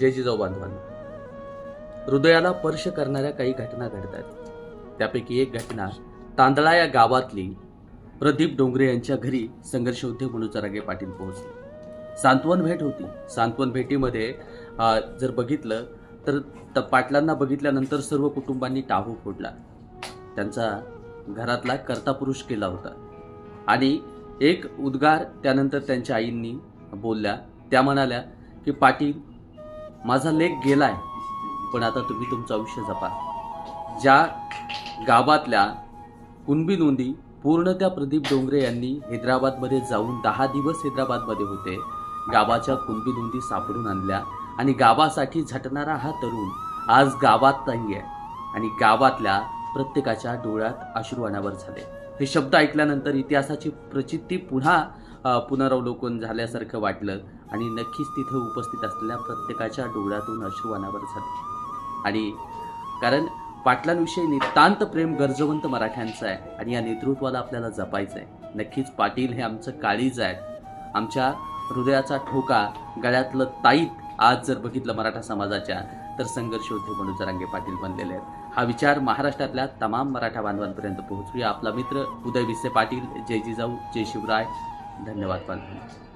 जय जिजाऊ बांधवांना. हृदयाला स्पर्श करणाऱ्या काही घटना घडतात. त्यापैकी एक घटना तांदळा या गावातली प्रदीप डोंगरे यांच्या घरी संघर्ष होते म्हणून जरागे पाटील पोहोचले. सांत्वन भेट होती. सांत्वन भेटीमध्ये जर बघितलं तर त- पाटलांना बघितल्यानंतर सर्व कुटुंबांनी टाहू फोडला. त्यांचा घरातला कर्तापुरुष केला होता. आणि एक उद्गार त्यानंतर त्यांच्या आईंनी बोलल्या त्या म्हणाल्या की पाटील माझा लेख गेलाय पण आता तुम्ही तुमचं आयुष्य जपा. ज्या गावातल्या कुणबी नोंदी पूर्ण त्या प्रदीप डोंगरे यांनी हैदराबादमध्ये जाऊन दहा दिवस हैदराबादमध्ये होते गावाच्या कुणबी नोंदी सापडून आणल्या आणि गावासाठी झटणारा हा तरुण आज गावात नाही आहे आणि गावातल्या प्रत्येकाच्या डोळ्यात अश्रू अनावर झाले. हे शब्द ऐकल्यानंतर इतिहासाची प्रचिती पुन्हा पुनरावलोकन झाल्यासारखं वाटलं आणि नक्कीच तिथे उपस्थित असलेल्या प्रत्येकाच्या डोळ्यातून अश्रू अनावर झाले. आणि कारण पाटलांविषयी नितांत प्रेम गरजवंत मराठ्यांचं आहे आणि या नेतृत्वाला आपल्याला जपायचं आहे नक्कीच पाटील हे आमचं काळीज आहे. आमच्या हृदयाचा ठोका गळ्यातलं ताईत आज जर बघितलं मराठा समाजाच्या तर संघर्ष होते म्हणून जरांगे पाटील बनलेले आहेत. हा विचार महाराष्ट्रातल्या तमाम मराठा बांधवांपर्यंत पोहोचूया. आपला मित्र उदय विसे पाटील जय जिजाऊ जय शिवराय. धन्यवाद बांधवांनो